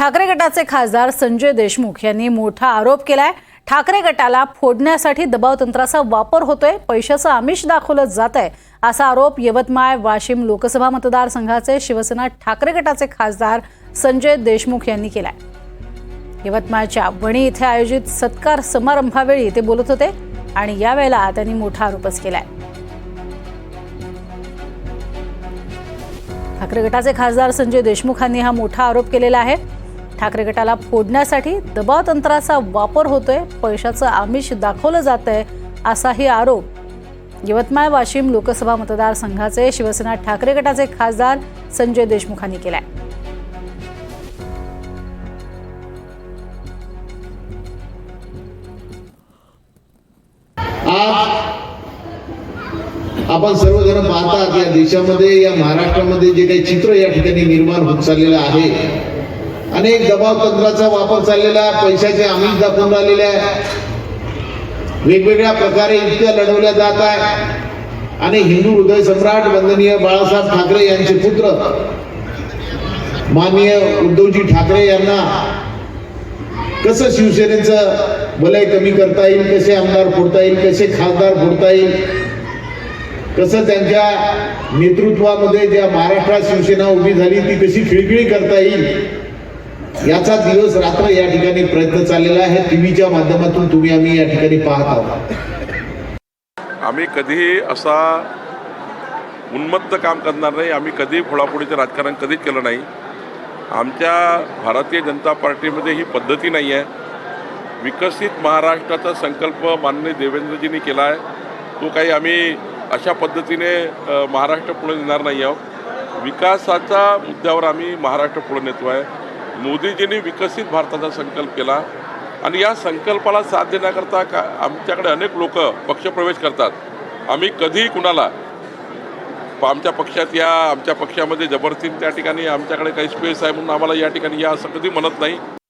ठाकरे गटाचे खासदार संजय देशमुख यांनी मोठा आरोप केलाय. ठाकरे गटाला फोडण्यासाठी दबाव तंत्राचा वापर होतोय पैशाचं आमिष दाखवलं जात आहे असा आरोप यवतमाळ वाशिम लोकसभा मतदारसंघाचे शिवसेना ठाकरे गटाचे खासदार संजय देशमुख यांनी केलाय. यवतमाळच्या वणी इथे आयोजित सत्कार समारंभावेळी ते बोलत होते आणि यावेळेला त्यांनी मोठा आरोपच केलाय. ठाकरे गटाचे खासदार संजय देशमुखांनी हा मोठा आरोप केलेला आहे. ठाकरे गटाला फोडण्यासाठी दबाव तंत्राचा वापर होतोय पैशाचं आमिष दाखवलं जात आहे असाही आरोप. यवतमाळ वाशिम लोकसभा मतदारसंघाचे शिवसेना ठाकरे गटाचे खासदार संजय देशमुखांनी केलाय. आपण सर्वजण पाहतात या देशामध्ये या महाराष्ट्रामध्ये जे काही चित्र या ठिकाणी निर्माण होत चाललेलं आहे. अनेक दबाव तंत्राचा वापर चाललेला आहे. पैशाचे आमिष दाखवून राहिलेले आहे. वेगवेगळ्या प्रकारे युक्त्या लढवल्या जात आहे. आणि हिंदू हृदय सम्राट वंदनीय बाळासाहेब ठाकरे यांचे पुत्र माननीय उद्धवजी ठाकरे यांना कसं शिवसेनेचं भलय कमी करता येईल कसे आमदार फोडता येईल कसे खासदार फोडता येईल कसं त्यांच्या नेतृत्वामध्ये ज्या महाराष्ट्रात शिवसेना उभी झाली ती कशी खिळखिळी करता येईल याचा दिवस रात्र या ठिकाणी प्रयत्न चाललेला आहे. टीव्हीच्या माध्यमातून तुम्ही आम्ही या ठिकाणी पाहत आहोत. आम्ही कधीही असा उन्मत्त काम करणार नाही. आम्ही कधीही फोडाफोडीचं राजकारण कधीच केलं नाही. आमच्या भारतीय जनता पार्टीमध्ये ही पद्धती नाही आहे विकसित महाराष्ट्राचा संकल्प माननीय देवेंद्रजींनी केला आहे तो काही आम्ही अशा पद्धतीने महाराष्ट्र पुढे नेणार नाही आहोत. विकासाच्या मुद्द्यावर आम्ही महाराष्ट्र पुढे नेतो आहे मोदीजींनी विकसित भारताचा संकल्प केला. आणि या संकल्पाला साथ देण्याकरता का आमच्याकडे अनेक लोक पक्षप्रवेश करतात. आम्ही कधीही कुणाला आमच्या पक्षात या आमच्या पक्षामध्ये जबरदस्तीने त्या ठिकाणी आमच्याकडे काही स्पेस आहे म्हणून आम्हाला या ठिकाणी या असं कधी म्हणत नाही.